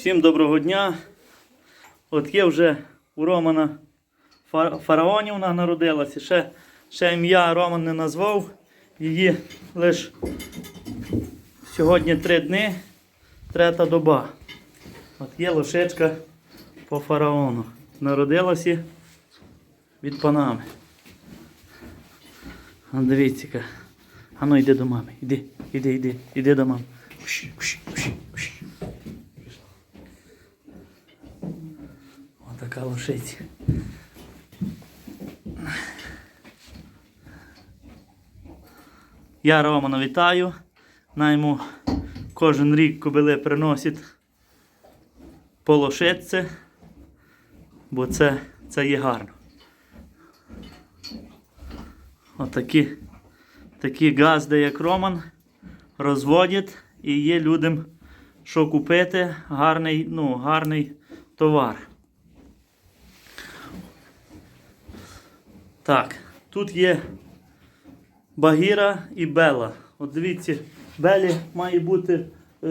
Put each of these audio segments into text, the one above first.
Всім доброго дня. От є вже у Романа Фа- Фараонівна народилася. Ще, ще ім'я Роман не назвав. Її лише сьогодні три дні, третя доба. От є лошечка по фараону. Народилася від Панами. Дивіться. яка. А ну йди до мами. Іди, іди, іди, іди до мами. Кш, кш, кш, кш. Лошиця. Я Романа вітаю. Найму кожен рік кобили приносять по бо це, це є гарно. Отакі такі газди, як Роман, розводять і є людям, що купити гарний, ну, гарний товар. Так, тут є Багіра і Бела. От дивіться, Белі має бути е,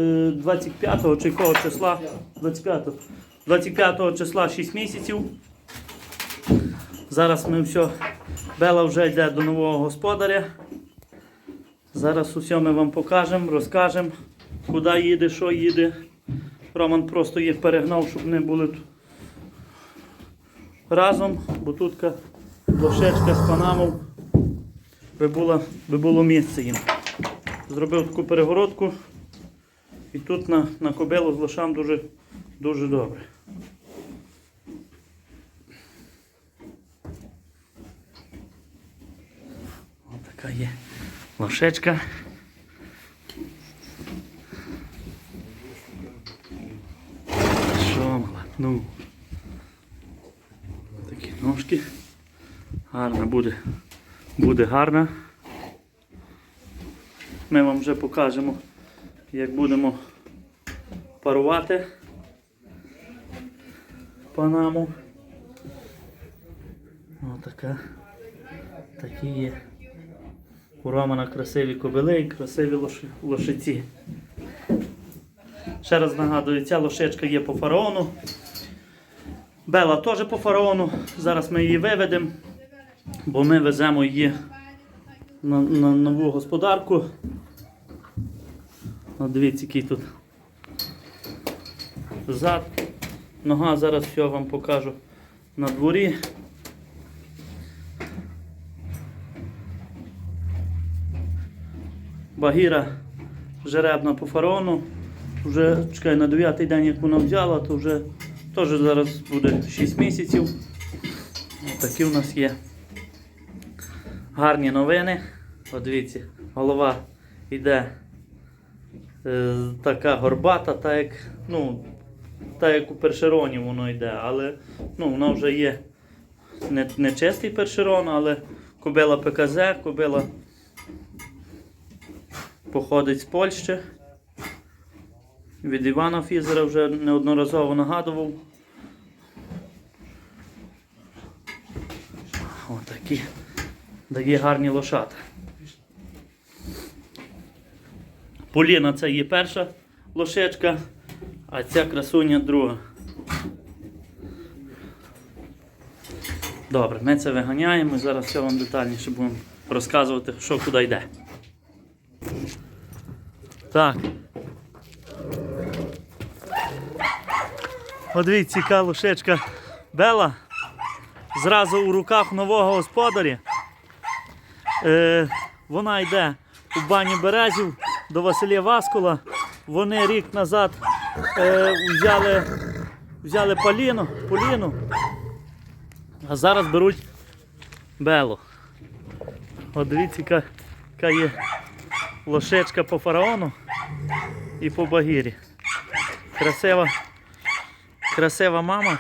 25-го чи якого числа? 25-го. 25 числа 6 місяців. Зараз ми все. Бела вже йде до нового господаря. Зараз усе ми вам покажемо, розкажемо, куди їде, що їде. Роман просто їх перегнав, щоб не були разом, бо тут ка лошечка з панамов би, було, би було місце їм. Зробив таку перегородку і тут на, на кобилу з лошам дуже, дуже добре. Ось така є лошечка. Що мала? Ну. Такі ножки. Гарна буде. Буде гарна. Ми вам вже покажемо, як будемо парувати панаму. Отака. Такі є. У Романа красиві кобили і красиві лоши- лошиці. Ще раз нагадую, ця лошечка є по фараону. Бела теж по фараону. Зараз ми її виведемо, бо ми веземо її на, на нову господарку. От дивіться, який тут зад. Нога зараз все вам покажу на дворі. Багіра жеребна по фараону. Вже чекай, на 9 день, як вона взяла, то вже теж зараз буде 6 місяців. Такі у нас є гарні новини. От дивіться, голова йде е, така горбата, так як, ну, так як у першероні воно йде, але ну, воно вже є не, не чистий першерон, але кобила ПКЗ, кобила походить з Польщі. Від Івана Фізера вже неодноразово нагадував. Отакі такі гарні лошата. Поліна це є перша лошечка, а ця красуня друга. Добре, ми це виганяємо зараз все вам детальніше будемо розказувати, що куди йде. Так. От дивіться, яка лошечка Бела. Зразу у руках нового господаря. Е, вона йде у бані Березів до Василя Васкула. Вони рік назад е, взяли, взяли Поліну, Поліну, а зараз беруть Белу. От дивіться, яка, яка є лошечка по фараону і по багірі. Красива, красива мама.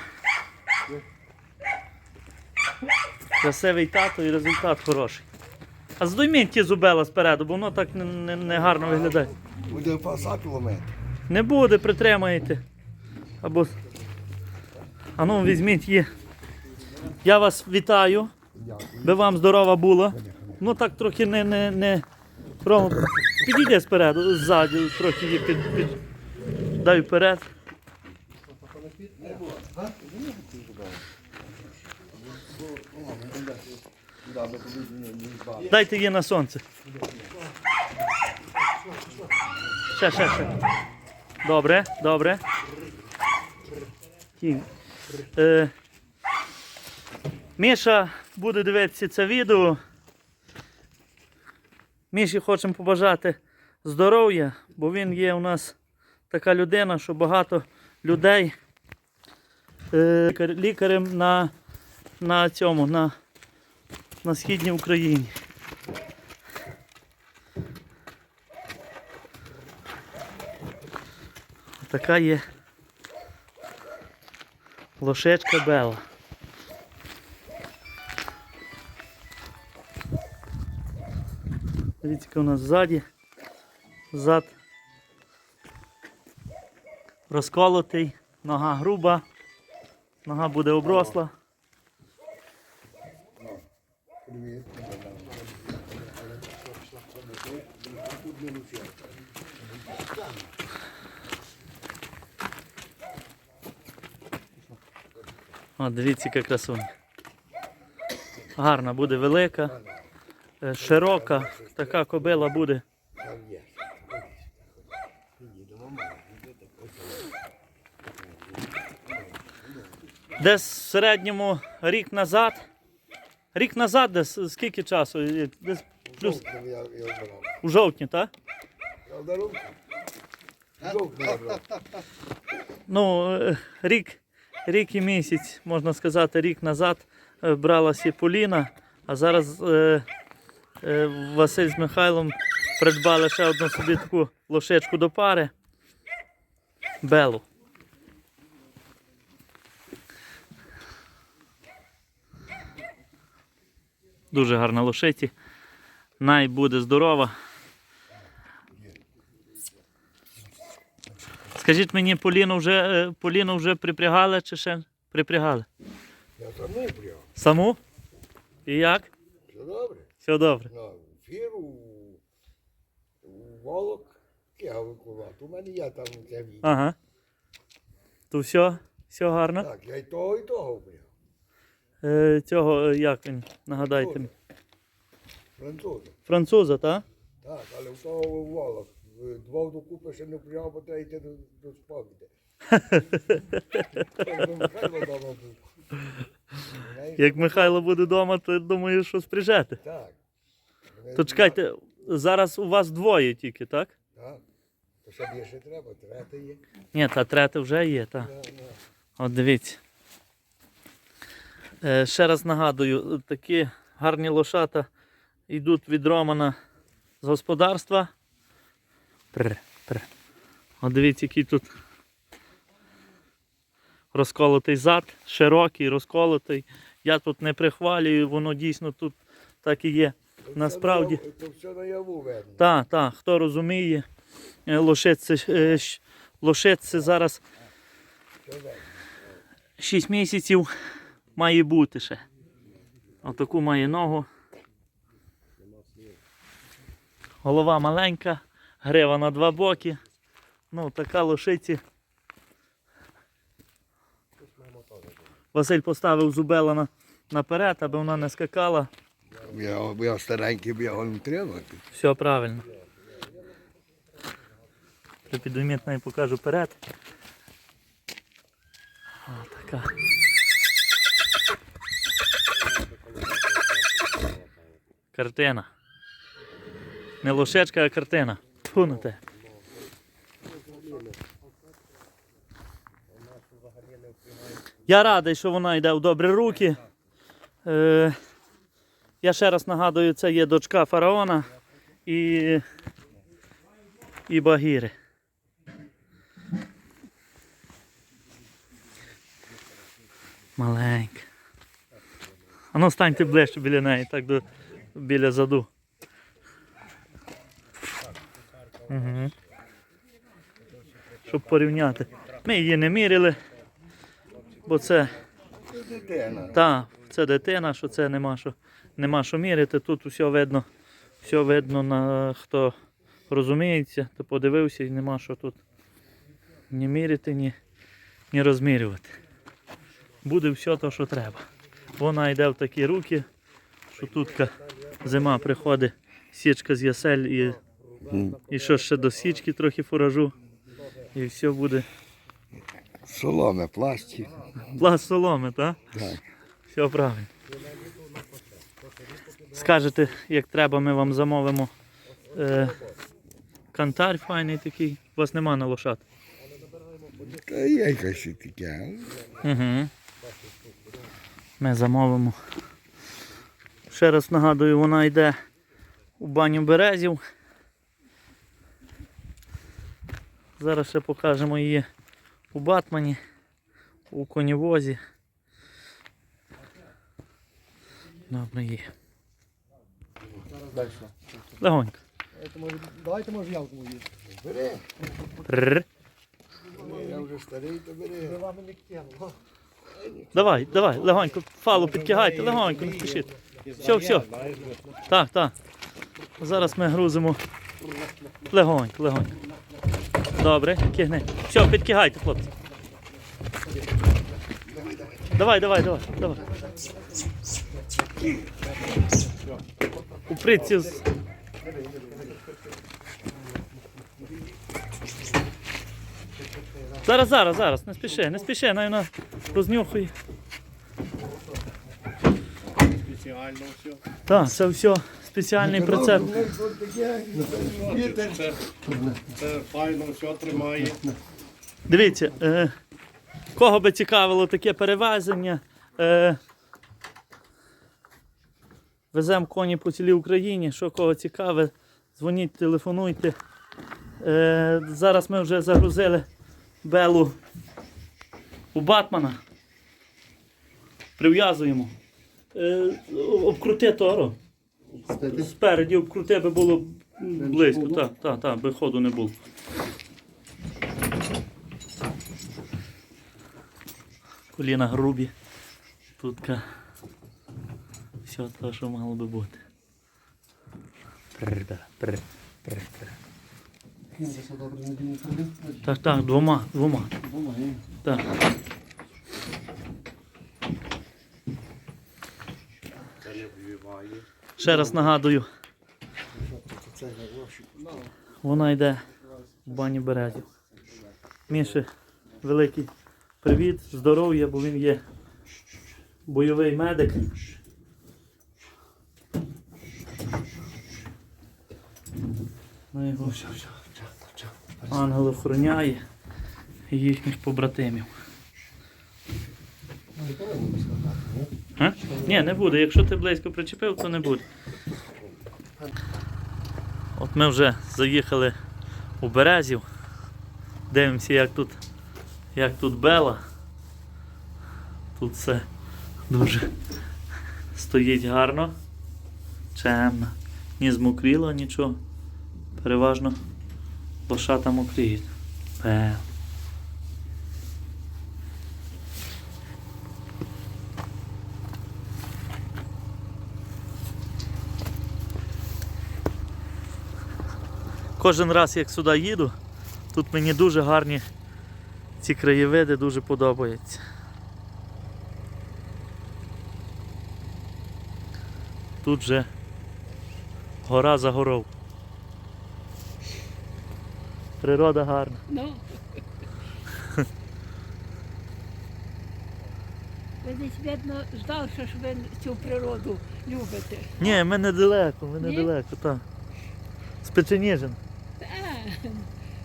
Красивий тато і результат хороший. А здойміть ті зубела спереду, бо воно так не, не, не гарно виглядає. Буде паса кілометр. Не буде, притримаєте. Або. А ну візьміть її. Я вас вітаю. Би вам здорова була. Ну так трохи не. не, не... Рома, підійди спереду, ззаді, трохи її під, під... дай вперед. Дайте її на сонце. Ще, ще, ще. Добре, добре. Е, Міша буде дивитися це відео. Міші хочемо побажати здоров'я, бо він є у нас така людина, що багато людей е, лікарем на, на цьому, на, на східній Україні. Така є лошечка Бела. Дивіться, у нас ззаді. Зад розколотий, нога груба, нога буде обросла. О, дивіться, яка красуня. Гарна буде велика, е, широка, така кобила буде. Десь в середньому рік назад. Рік назад десь скільки часу? Е, Десь плюс у жовтні, так? Ну, е, рік, рік і місяць, можна сказати, рік назад е, бралася Поліна, а зараз е, е, Василь з Михайлом придбали ще одну собі таку лошечку до пари. Белу. Дуже гарна лошиці. Най буде здорова. Скажіть мені, Поліну вже, е, Поліну вже припрягали чи ще припрягали? Я не прямо. Саму? І як? Все добре. Все добре. На ефір, у, у волок, я викував. У мене я там це відео. Ага. То все, все гарно. Так, я й того, і того обрав. Е, цього, е, як він, нагадайте мені. Французи. Француза, так? Так, але в того волок. Двох докупи ще не прямо, бо треба йти до, до сповіді. Як Михайло буде вдома, то думаю, що спряжете. Так. То чекайте, зараз у вас двоє тільки, так? Так. То ще більше треба, третє є. Ні, та третя вже є, так. От дивіться. Е, ще раз нагадую, такі гарні лошата йдуть від Романа з господарства. Пр, пр. От дивіться, який тут розколотий зад, широкий, розколотий. Я тут не прихвалюю, воно дійсно тут так і є. То Насправді. все То все наяву видно. Так, так, хто розуміє, е, лошиці зараз 6 місяців має бути ще. Отаку має ногу. Голова маленька, грива на два боки. Ну, така лошиці. Василь поставив зубела на, наперед, аби вона не скакала. Я, я старенький, його не тримати. Все правильно. Я підвіміть і покажу перед. О, така. Картина. Не лошечка, а картина. Те. Я радий, що вона йде в добрі руки. Е, я ще раз нагадую, це є дочка фараона і, і Багіри. Маленька. А ну станьте ближче біля неї, так до, біля заду. Угу. Щоб порівняти. Ми її не міряли, бо це дитина. та, це дитина, що це нема що, нема що міряти. Тут все видно, все видно на хто розуміється, то подивився і нема що тут ні міряти, ні, не розмірювати. Буде все те, що треба. Вона йде в такі руки, що тут зима приходить, січка з ясель і, і що ще до січки трохи фуражу. І все буде. Соломе, пластик. Пласт соломи, так? Так. Все правильно. Скажете, як треба, ми вам замовимо е, кантар файний такий. У вас нема на лошад. Та є якась таке. Угу. Ми замовимо. Ще раз нагадую, вона йде у баню березів. Зараз ще покажемо її у Батмані, у конівозі. Добре є. Далі. Легонько. Давайте може я візьму її. Бери. Я вже старий, то бери. вами не кинув. Давай, давай, легонько, фалу підтягайте, легонько, не спішіть. Все, все. Так, так. Зараз ми грузимо. Легонько, легонько. Добре, кигни. Все, підтягайте, хлопці. Давай, давай, давай, давай. Уприться. Зараз, зараз, зараз, не спіши, не спіши, най вона рознюхує. Спеціально все. Так, це все спеціальний прицеп. Це, це файно все тримає. Дивіться, е, кого би цікавило таке перевезення. Е, веземо коні по цілій Україні. Що кого цікаве, дзвоніть, телефонуйте. Е, зараз ми вже загрузили белу у Батмана. Прив'язуємо. Е, обкрути Торо. Спереді обкрути, аби було близько. Так, так, так, би ходу не було. Коліна грубі. Тут ка- все те, що мало би бути. Так, так, двома, двома. Так. Це не вбиває. Ще раз нагадую, вона йде в бані березів. Міші, великий привіт, здоров'я, бо він є бойовий медик. Ну, його ангел охороняє їхніх побратимів. Ні, не буде. Якщо ти близько причепив, то не буде. От ми вже заїхали у Березів. Дивимося, як тут, як тут Бела. Тут все дуже стоїть гарно, чемно. Ні змокріло, нічого. Переважно лошата мокріють. Бела. Кожен раз, як сюди їду, тут мені дуже гарні ці краєвиди дуже подобаються. Тут же гора за горою. Природа гарна. Ну. Ви десь видно ждав, що ж ви цю природу любите. Ні, ми недалеко, ми недалеко, так. З Печеніжин.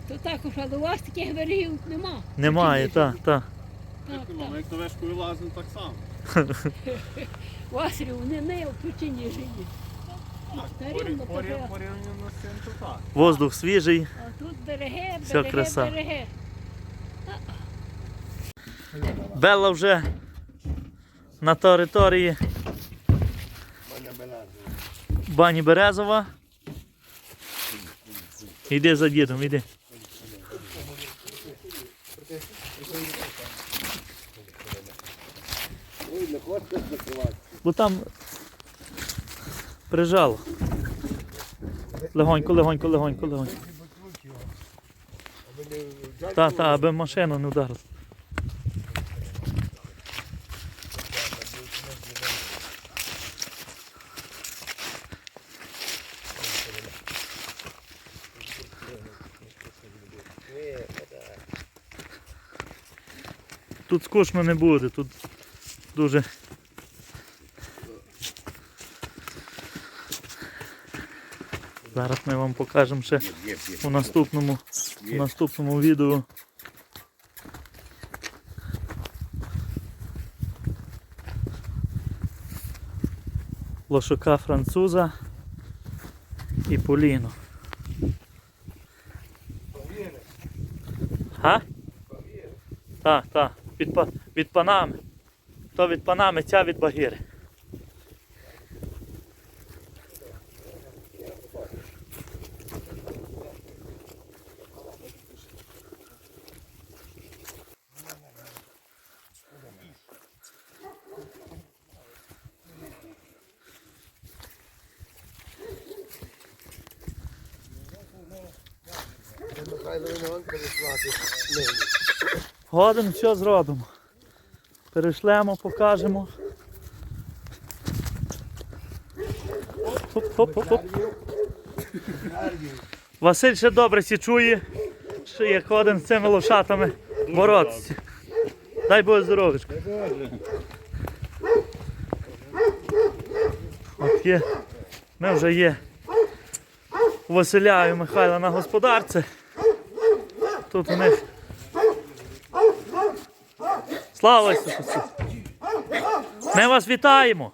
То також, але у вас таких берегів нема. Немає, так, так. Так, так. як до вешкою лазим, так само. У вас рівнини, в Печеніжині. Та рівно таке. Порівняно з цим, то так. Воздух свіжий. А тут береги, Вся береги, краса. береги. Белла вже на території бані Березова. Іди за дідом, закривати. Бо там прижало. Легонько, легонько, легонько, легонько. Та, та, аби машину не вдарило. Тут скучно не буде, тут дуже. Зараз ми вам покажемо ще у наступному, у наступному відео. Лошака француза і Поліно. Га? Так, так. Від, від Панами. То від Панами, ця від Багіри. Михайло Іван переслати нині. Годин все зробимо. Перейшлемо, покажемо. Хоп-хоп-хоп-хоп. Василь ще добре сі чує, що як один з цими лошатами боротися. Дай Боже здоров'ячка. От є. Ми вже є у Василя і Михайла на господарці. Тут у них Слава Ісусу! Ми вас вітаємо!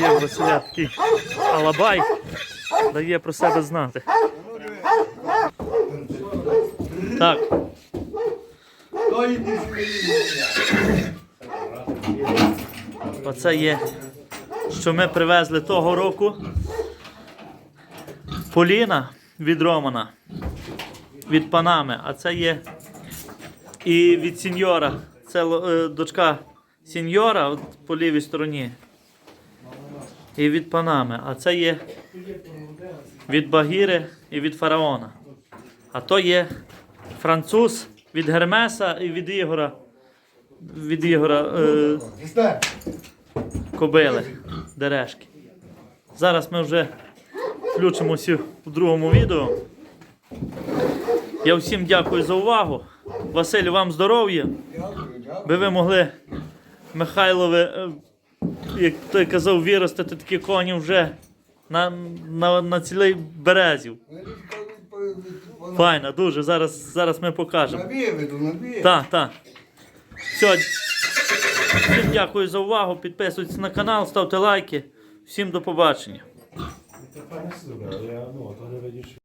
Є у Василя такий алабай, дає про себе знати. Так. Оце є, що ми привезли того року. Поліна від Романа, від Панами, а це є і від сеньора. Це е, дочка сеньора от по лівій стороні. І від Панами. А це є від Багіри і від Фараона. А то є француз від Гермеса і від Ігора. Від Ігора е, Кобили, Дерешки. Зараз ми вже включимося у другому відео. Я всім дякую за увагу. Василь, вам здоров'я. Би ви могли Михайлове, е, як той казав, виростити такі коні вже на, на, на цілий березів. Файно, дуже. Зараз, зараз ми покажемо. Так, так. Все. Всім дякую за увагу. Підписуйтесь на канал, ставте лайки. Всім до побачення. 反正四个人，也弄到这边去吃。